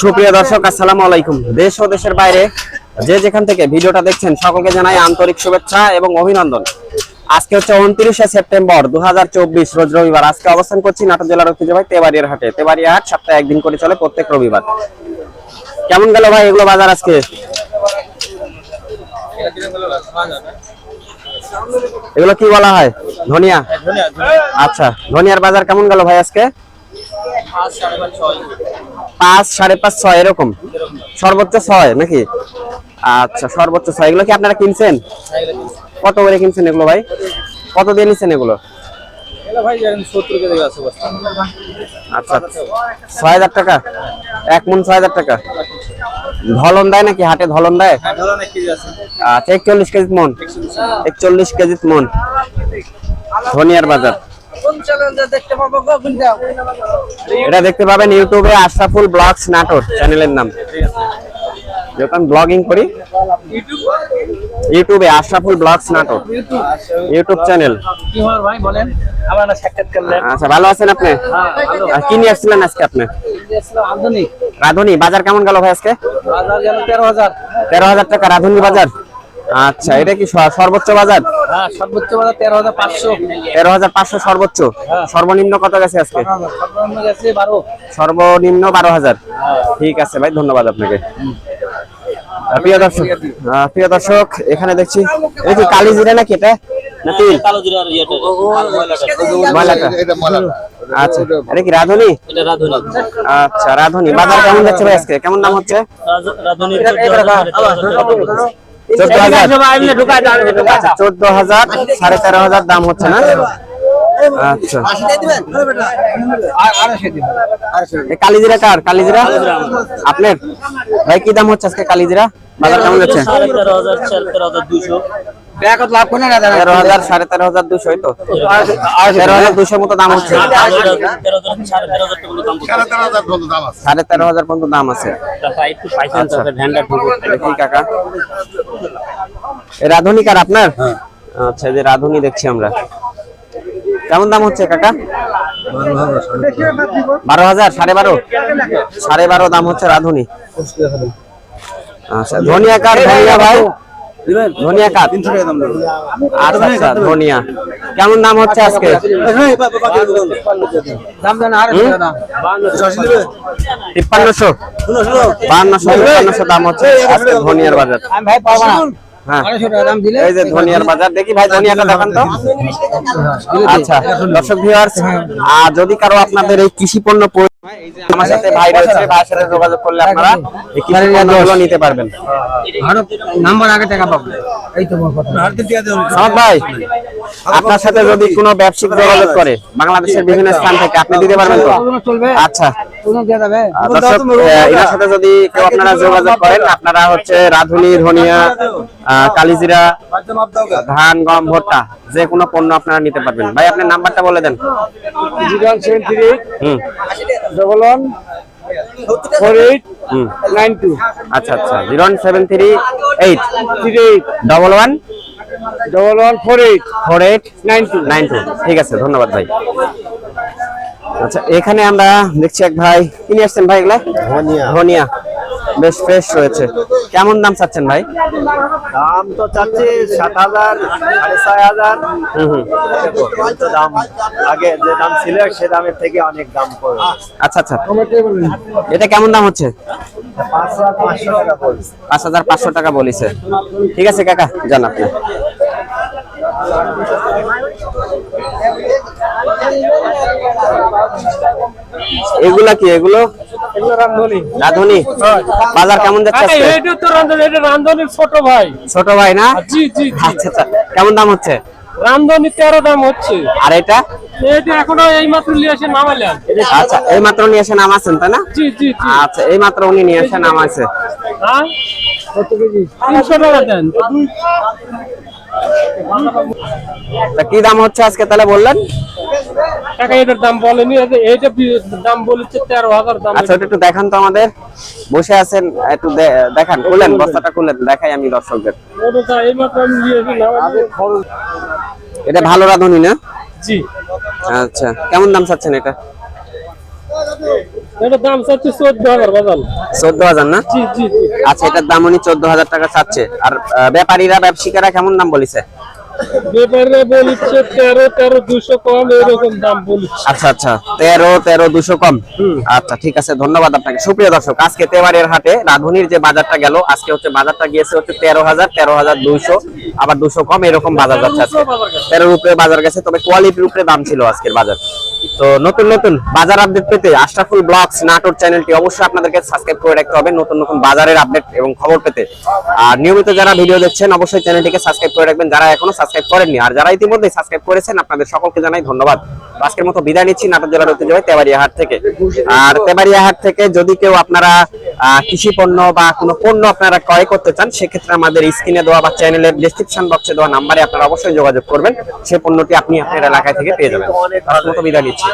সুপ্রিয় দর্শক আসসালামু আলাইকুম। দেশ ও দেশের বাইরে যে যেখান থেকে ভিডিওটা দেখছেন সকলকে জানাই আন্তরিক শুভেচ্ছা এবং অভিনন্দন। আজকে হচ্ছে উনত্রিশে সেপ্টেম্বর দুহাজার চব্বিশ রোজ রবিবার। আজকে অবস্থান করছি নাটোর জেলার ঐতিহ্যবাহী তেবাড়িয়ার হাটে। তেবাড়িয়া হাট সপ্তাহে একদিন করে চলে প্রত্যেক রবিবার। কেমন গেল ভাই এগুলো বাজার আজকে? এগুলো কি বলা হয়? ধনিয়া? আচ্ছা ধনিয়ার বাজার কেমন গেল ভাই আজকে? পাঁচ সাড়ে পাঁচ ছয় এরকম? সর্বোচ্চ ছয় নাকি? আচ্ছা সর্বোচ্চ ছয়। এগুলো কি আপনারা কিনছেন? কত করে কিনছেন এগুলো ভাই? কত দিয়ে নিচ্ছেন এগুলো? আচ্ছা ছয় হাজার টাকা? এক মন ছয় হাজার টাকা? ধলন দেয় নাকি হাটে ধলন দেয়? আচ্ছা একচল্লিশ কেজি মন। একচল্লিশ কেজি মন। ধনিয়ার বাজার। এটা দেখতে পাবেন ইউটিউবে আশরাফুল ব্লগস নাটোর চ্যানেলের নাম। যখন ব্লগিং করি ইউটিউবে Ashraful vlogs Natore YouTube channel. ভাই বলেন? আচ্ছা ভালো আছেন আপনি? আর কি নিয়ে আসছিলেন আজকে আপনি? রাধুনি বাজার কেমন গেল ভাই আজকে? বাজার গেল তেরো হাজার। তেরো হাজার টাকা রাধুনি বাজার? আচ্ছা এটা কি সর্বোচ্চ বাজার হ্যাঁ সর্বোচ্চ বাজার তেরো হাজার পাঁচশো তেরো হাজার পাঁচশো সর্বোচ্চ সর্বনিম্ন কত গেছে আজকে সর্বনিম্ন গেছে বারো সর্বনিম্ন বারো হাজার ঠিক আছে ভাই ধন্যবাদ আপনাকে প্রিয় দর্শক প্রিয় দর্শক এখানে দেখছি এটা কি কালি জিরা নাকি এটা না তিল কালো জিরার ইয়েটা ময়লাটা এটা আচ্ছা কি রাধুনি এটা রাধুনি আচ্ছা রাধুনি বাজার কেমন যাচ্ছে ভাই আজকে কেমন দাম হচ্ছে রাধুনি চোদ্দ হাজার। সাড়ে তেরো হাজার দাম হচ্ছে না? আচ্ছা। কালিজিরা কার? কালিজিরা? আপনার? ভাই কি দাম হচ্ছে আজকে কালিজিরা? বাজার কেমন যাচ্ছে? সাড়ে তেরো হাজার সাড়ে তেরো হাজার দুইশো তেরো হাজার সাড়ে তেরো হাজার দুশো তো তেরো হাজার দুশোর মতো দাম হচ্ছে সাড়ে তেরো হাজার পর্যন্ত দাম আছে। আচ্ছা। দেখি কাকা। রাধুনি কার আপনার? আচ্ছা যে রাধুনি দেখছি আমরা। কেমন দাম হচ্ছে কাকা? বারো হাজার সাড়ে বারো? সাড়ে বারো দাম হচ্ছে রাধুনি। আচ্ছা ধনিয়া কার? ধনিয়া ভাই? ধনিয়া কার আচ্ছা আচ্ছা ধনিয়া। কেমন দাম হচ্ছে আজকে? তিপ্পান্নশো। বাহান্নশো তিপ্পান্নশো দাম হচ্ছে আজকে ধনিয়ার বাজার। ভাই পাবো না। হ্যাঁ। এই যে ধনিয়ার বাজার। দেখি ভাই ধনিয়াটা দেখান তো। আচ্ছা দর্শক ভিউয়ার্স আর যদি কারও আপনাদের এই কৃষি পণ্য প্রয়োজন এই যে আমার সাথে ভাই রয়েছে ভাইয়ের সাথে যোগাযোগ করলে আপনারা এই নিতে পারবেন। নাম্বার আগে টাকা পাবো। এই তো কথা। সামাদ ভাই আপনার সাথে যদি কোনো ব্যবসায়িক যোগাযোগ করে বাংলাদেশের বিভিন্ন স্থান থেকে আপনি দিতে পারবেন তো? আচ্ছা। এনার সাথে যদি কেউ আপনারা যোগাযোগ করেন আপনারা হচ্ছে রাধুনি ধনিয়া কালিজিরা ধান গম ভুট্টা যে কোনো পণ্য আপনারা নিতে পারবেন। ভাই আপনার নাম্বারটা বলে দেন। Zero seven three double one four eight nine two. আচ্ছা আচ্ছা। Zero seven three eight. Three eight. Double one? Double one four eight four eight? Nine two. Nine two. ঠিক আছে ধন্যবাদ ভাই। আচ্ছা এখানে আমরা দেখছি এক ভাই। কি নিয়ে আসছেন ভাই এগুলা? ধনিয়া। বেশ ফ্রেশ রয়েছে। কেমন দাম চাচ্ছেন ভাই? দাম তো চাচ্ছি সাত হাজার সাড়ে ছয় হাজার। দাম আগে যে দাম ছিল সে দামের থেকে অনেক দাম পড়বে আচ্ছা আচ্ছা। এটা কেমন দাম হচ্ছে? পাঁচ হাজার পাঁচশো টাকা বলিছে। ঠিক আছে কাকা যান আপনি। এগুলা কি এগুলো? এগুলো রান্ধনি। রাধুনি? বাজার কেমন যাচ্ছে আজকে? এটা তো রান্ধনি এটা রান্ধনির ছোট ভাই। ছোট ভাই না? জি জি জি। আচ্ছা আচ্ছা। কেমন দাম হচ্ছে? রান্ধনি তেরো দাম হচ্ছে। আর এটা? এটা এখনও এই মাত্র নিয়ে এসে নামাইলাম আচ্ছা এই মাত্র নিয়ে এসে নামাছেন তাই না? জি জি জি। আচ্ছা এই মাত্র উনি নিয়ে এসে নামাইছে। হ্যাঁ? কত কেজি? তিনশো টাকা দেন। তা কি দাম হচ্ছে আজকে তাহলে বললেন? টাকা এটার দাম বলেনি এইটা দাম বলেছে তেরো হাজার দাম। আচ্ছা একটু দেখান তো আমাদের। বসে আছেন একটু দেখান খুলেন বস্তাটা খুলেন দেখাই আমি দর্শকদের। ওটা এই মাত্র আমি নিয়ে এসে নামাইলাম। এটা ভালো রাঁধুনি না? জি। আচ্ছা কেমন দাম চাচ্ছেন এটা? এটা দাম চাচ্ছি চোদ্দ হাজার চোদ্দ হাজার না? জি জি আচ্ছা এটার দাম উনি চোদ্দ হাজার টাকা চাচ্ছে। আর ব্যাপারীরা ব্যবসায়িকেরা কেমন দাম বলিছে? ব্যাপারে বলছে তেরো তেরো দুশো কম এরকম দাম বলছে আচ্ছা আচ্ছা তেরো তেরো দুশো কম। আচ্ছা ঠিক আছে ধন্যবাদ আপনাকে। সুপ্রিয় দর্শক আজকে তেবারের হাটে রাধুনির যে বাজারটা গেল আজকে হচ্ছে বাজারটা গিয়েছে হচ্ছে তেরো হাজার তেরো হাজার দুইশো। আবার দুশো কম এরকম বাজার যাচ্ছে আজকে। তেরোর উপরে বাজার গেছে তবে কোয়ালিটির উপরে দাম ছিল আজকের বাজার। তো নতুন নতুন বাজার আপডেট পেতে আশরাফুল ব্লগস নাটোর চ্যানেলটি অবশ্যই আপনাদেরকে সাবস্ক্রাইব করে রাখতে হবে নতুন নতুন বাজারের আপডেট এবং খবর পেতে। আর নিয়মিত যারা ভিডিও দেখছেন অবশ্যই চ্যানেলটিকে সাবস্ক্রাইব করে রাখবেন। যারা এখনও সাবস্ক্রাইব করেননি আর যারা ইতিমধ্যে সাবস্ক্রাইব করেছেন আপনাদের সকলকে জানাই ধন্যবাদ। আজকের মতো বিদায় নিচ্ছি নাটোর জেলার ঐতিহ্যবাহী তেবাড়িয়া হাট থেকে। আর তেবাড়িয়া হাট থেকে যদি কেউ আপনারা কৃষি পণ্য বা কোনো পণ্য আপনারা ক্রয় করতে চান সেক্ষেত্রে আমাদের স্ক্রিনে দেওয়া বা চ্যানেলের ডেসক্রিপশন বক্সে দেওয়া নাম্বারে আপনারা অবশ্যই যোগাযোগ করবেন। সেই পণ্যটি আপনি আপনার এলাকায় থেকে পেয়ে যাবেন। বিদায় নিচ্ছি।